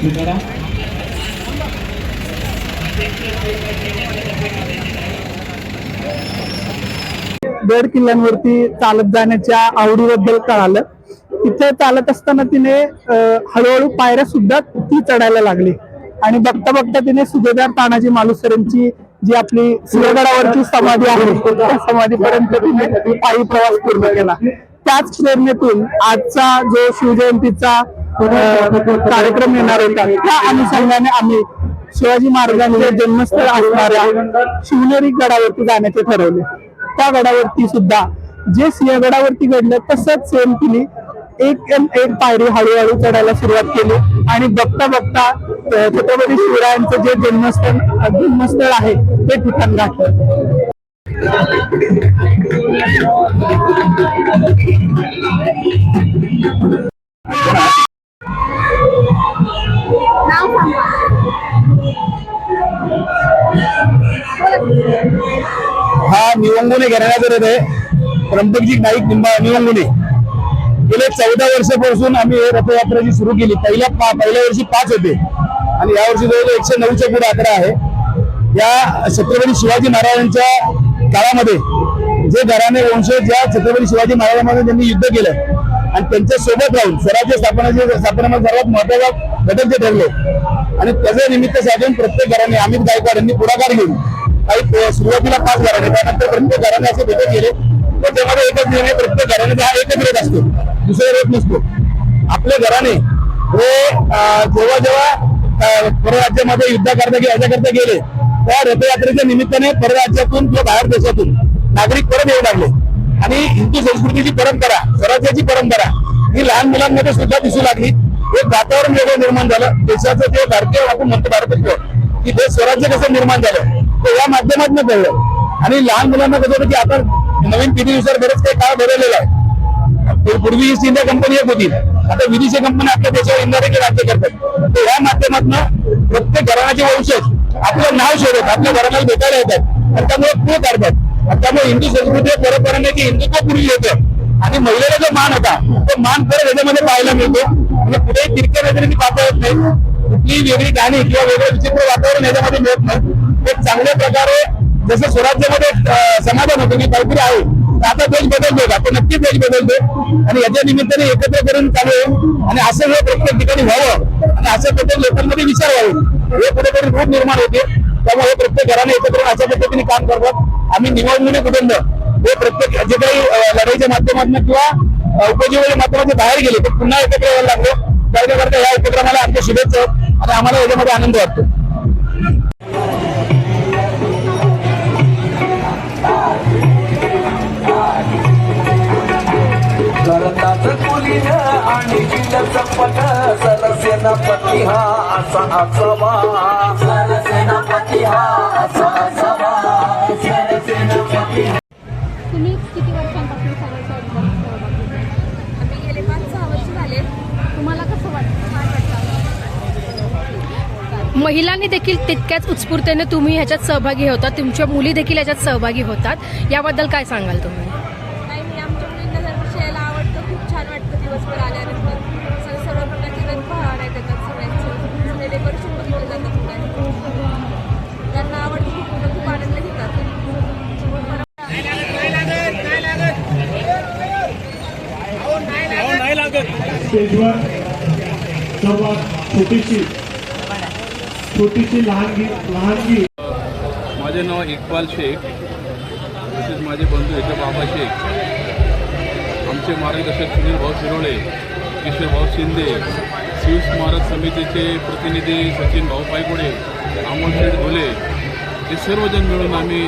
स्वीकारा गड किल्ल्यांवरती चालत जाण्याच्या आवडीबद्दल कळालं. तिथे चालत असताना तिने हळूहळू पायऱ्या सुद्धा ती चढायला लागली. आणि बघता बघता तिने सुभेदार तानाजी मालुसरेंची जी आपली सिंहगडावरची समाधी आहे त्या समाधीपर्यंत तिने पायी प्रवास पूर्ण केला. त्याच प्रेरणेतून आजचा जो शिवजयंतीचा कार्यक्रम येणार होता त्या अनुषंगाने आम्ही शिवाजी महाराजांचे जन्मस्थळ असणाऱ्या शिवनेरी गडावरती जाण्याचे ठरवले. त्या गडावरती सुद्धा जे सिंहगडावरती घडलं तसंच सेम तिने एक एम एक पायरी हळूहळू चढायला सुरुवात केली. आणि बघता बघता छत्रपती शिवरायांचं जे जन्मस्थळ जन्मस्थळ आहे ते ठिकाण गाठलं. हा निवंगुने घेण्यात येत आहे. रमटेकजी नाईक निंबा निवंगुने. गेले चौदा वर्षापासून आम्ही हे रथयात्रा जी सुरू केली. पहिल्या पा- पहिल्या वर्षी पाच होते. आणि या वर्षी जवळजवळ एकशे नऊच्या पुढे आकडा आहे. या छत्रपती शिवाजी महाराजांच्या काळामध्ये जे घराणे वंशज ज्या छत्रपती शिवाजी महाराजांमध्ये त्यांनी युद्ध केलं. आणि त्यांच्यासोबत राहून स्वराज्य स्थापनाचे स्थापनेमध्ये सर्वात महत्त्वाचा घटक जे ठरले. आणि त्याच्या निमित्त साधून प्रत्येक घराने अमित गायकवाड यांनी पुढाकार घेऊन काही सुरुवातीला पाच घराणे त्यानंतर प्रत्येक घराने असे भेटत गेले. त्याच्यामध्ये एकच निर्णय प्रत्येक घराण्याचा हा एकच रेट असतो. दुसरा रेट नसतो. आपले घराने हे अं, जेव्हा जेव्हा अं, परराज्यामध्ये युद्धाकरता किंवा याच्याकरता गेले त्या रथयात्रेच्या निमित्ताने परराज्यातून किंवा बाहेर देशातून नागरिक परत येऊ लागले. आणि हिंदू संस्कृतीची परंपरा स्वराज्याची परंपरा ही लहान मुलांमध्ये सुद्धा दिसू लागली. एक वातावरण वेगळं निर्माण झालं. देशाचं जे भारतीय आपण म्हणतो भारतत्व की देश स्वराज्य कसं निर्माण झालं? या माध्यमातून कळलं आणि लहान मुलांना कसं होतं की आता नवीन पिढीनुसार बरेच काही काळ बदललेला आहे. पूर्वी ईस्ट इंडिया कंपनी एक होती. आता विदेशी कंपनी आपल्या देशावर इंडिरेक्टली राज्य करतात. तर या माध्यमातून प्रत्येक घराण्याचे वंशज आपलं नाव शोधत आपल्या घराण्याला भेटायला येतात. आणि त्यामुळे पूर काढतात आणि त्यामुळे हिंदू संस्कृती परंपरेने की हिंदुत्व पूर्वी येतं. आणि महिलेला जो मान होता तो मान परत याच्यामध्ये पाहायला मिळतो. म्हणजे कुठेही तिरक्या नजरेने पाहता येत नाही. कुठलीही वेगळी गाणी किंवा वेगळं विचित्र वातावरण याच्यामध्ये मिळत नाही. चांगल्या प्रकारे जसं स्वराज्यामध्ये समाधान होतं की काहीतरी आहे तर आता देश बदलतोय आता नक्कीच देश बदलतोय. आणि याच्या निमित्ताने एकत्र करून चालू आहे. आणि असं हे प्रत्येक ठिकाणी व्हावं आणि असं प्रत्येक लोकांमध्ये विचार व्हावे. हे कुठेतरी रूप निर्माण होते. त्यामुळे हे प्रत्येक घराने एकत्र अशा पद्धतीने काम करतात. आम्ही निवडणुकी कुटुंब हे प्रत्येक जे काही लढाईच्या माध्यमातून किंवा अं, उपजीवनाच्या माध्यमातून बाहेर गेले ते पुन्हा एकत्र यायला लागलो. त्याकरता या उपक्रमाला आमच्या शुभेच्छा आणि आम्हाला याच्यामध्ये आनंद वाटतो. आणि जिल चपट सरसेनापती हा असा असावा. सरसेनापती हा असा असावा. सरसेनापती तुम्ही किती वर्षांपासून सगळं सहभागी आम्ही गेले पाच सहा वर्ष झाले. तुम्हाला कसं वाटतं काय वाटतं महिलांनी देखील तितक्याच उत्स्फूर्तेने तुम्ही ह्याच्यात सहभागी होतात. तुमच्या मुली देखील ह्याच्यात सहभागी होतात. याबद्दल काय सांगाल तुम्ही? स्टेजवर सर्वात छोटीशी छोटीशी लहानगी लहानगी. माझे नाव इक्बाल शेख. तसेच माझे बंधू याचे बाबा शेख. आमचे मार्गदर्शक सुनील भाऊ शिरोळे किशोर भाऊ शिंदे शिव स्मारक समितीचे प्रतिनिधी सचिन भाऊ पायगुडे अमोल शेठ घोले हे सर्वजण मिळून आम्ही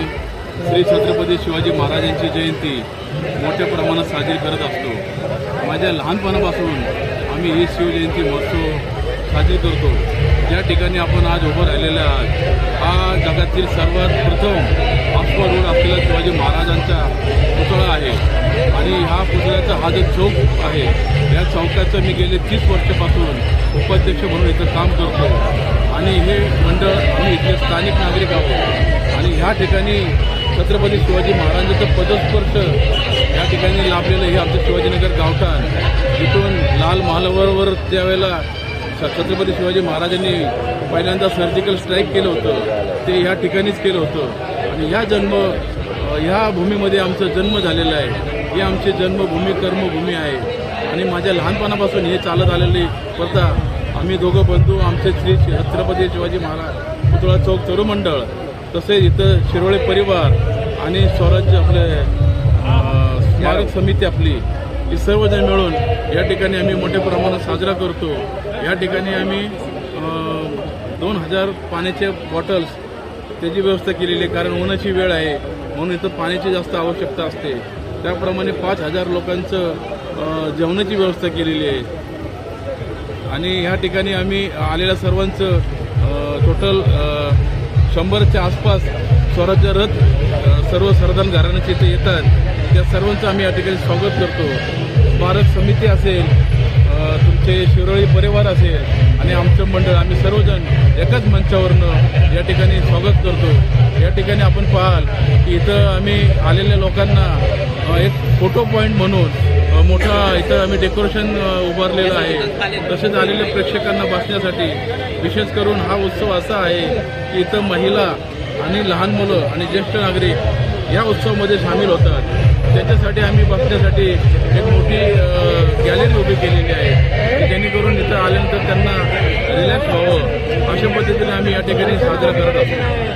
श्री छत्रपती शिवाजी महाराजांची जयंती मोठ्या प्रमाणात साजरी करत असतो. माझ्या लहानपणापासून आम्ही ही शिवजयंती महोत्सव साजरी करतो. ज्या ठिकाणी आपण आज उभं राहिलेले आहात हा जगातील सर्वात प्रथम ऑक्सफर्ड रोड असलेला शिवाजी महाराजांचा पुतळा आहे. आणि हा पुतळ्याचा हा जो चौक आहे या चौकाचं मी गेले तीस वर्षापासून उपाध्यक्ष म्हणून इथं काम करतो. आणि हे मंडळ आम्ही इथले स्थानिक नागरिक आहोत. आणि ह्या ठिकाणी छत्रपती शिवाजी महाराजांचं पदस्पर्श या ठिकाणी लाभलेलं हे आमचं शिवाजीनगर गावठाण. इथून लाल महालवरवर त्यावेळेला छ- छत्रपती शिवाजी महाराजांनी पहिल्यांदा सर्जिकल स्ट्राईक केलं होतं. ते ह्या ठिकाणीच केलं होतं. आणि ह्या जन्म ह्या भूमीमध्ये आमचा जन्म झालेला आहे. ही आमची जन्मभूमी कर्मभूमी आहे. आणि माझ्या लहानपणापासून हे चालत आलेली प्रथा. आम्ही दोघं बंधू आमचे श्री छत्रपती शिवाजी महाराज पुतळा चौक तरुमंडळ तसेच इथं शिरोळे परिवार आणि स्वराज्य आपले स्मारक समिती आपली ही सर्वजण मिळून या ठिकाणी आम्ही मोठ्या प्रमाणात साजरा करतो. या ठिकाणी आम्ही दोन हजार पाण्याचे बॉटल्स त्याची व्यवस्था केलेली आहे कारण उन्हाची वेळ आहे म्हणून इथं पाण्याची जास्त आवश्यकता असते. त्याप्रमाणे पाच हजार लोकांचं जेवणाची व्यवस्था केलेली आहे. आणि ह्या ठिकाणी आम्ही आलेल्या सर्वांचं टोटल शंभरच्या आसपास स्वराज्य रथ सर्व सरदार घराण्याचे इथे येतात. त्या सर्वांचं आम्ही या ठिकाणी स्वागत करतो. स्मारक समिती असेल तुमचे शिरोळी परिवार असेल आणि आमचं मंडळ आम्ही सर्वजण एकाच मंचावरनं या ठिकाणी स्वागत करतो. या ठिकाणी आपण पाहाल की इथं आम्ही आलेल्या लोकांना एक फोटो पॉईंट म्हणून मोठा इथं आम्ही डेकोरेशन उभारलेलं आहे. तसेच आलेल्या प्रेक्षकांना बसण्यासाठी विशेष करून हा उत्सव असा आहे की इथं महिला आणि लहान मुलं आणि ज्येष्ठ नागरिक या उत्सवामध्ये सामील होतात. त्याच्यासाठी आम्ही बसण्यासाठी एक मोठी गॅलरी उभी केलेली आहे. जेणेकरून इथं आल्यानंतर त्यांना रिलॅक्स व्हावं अशा पद्धतीने आम्ही या ठिकाणी साजरा करत असतो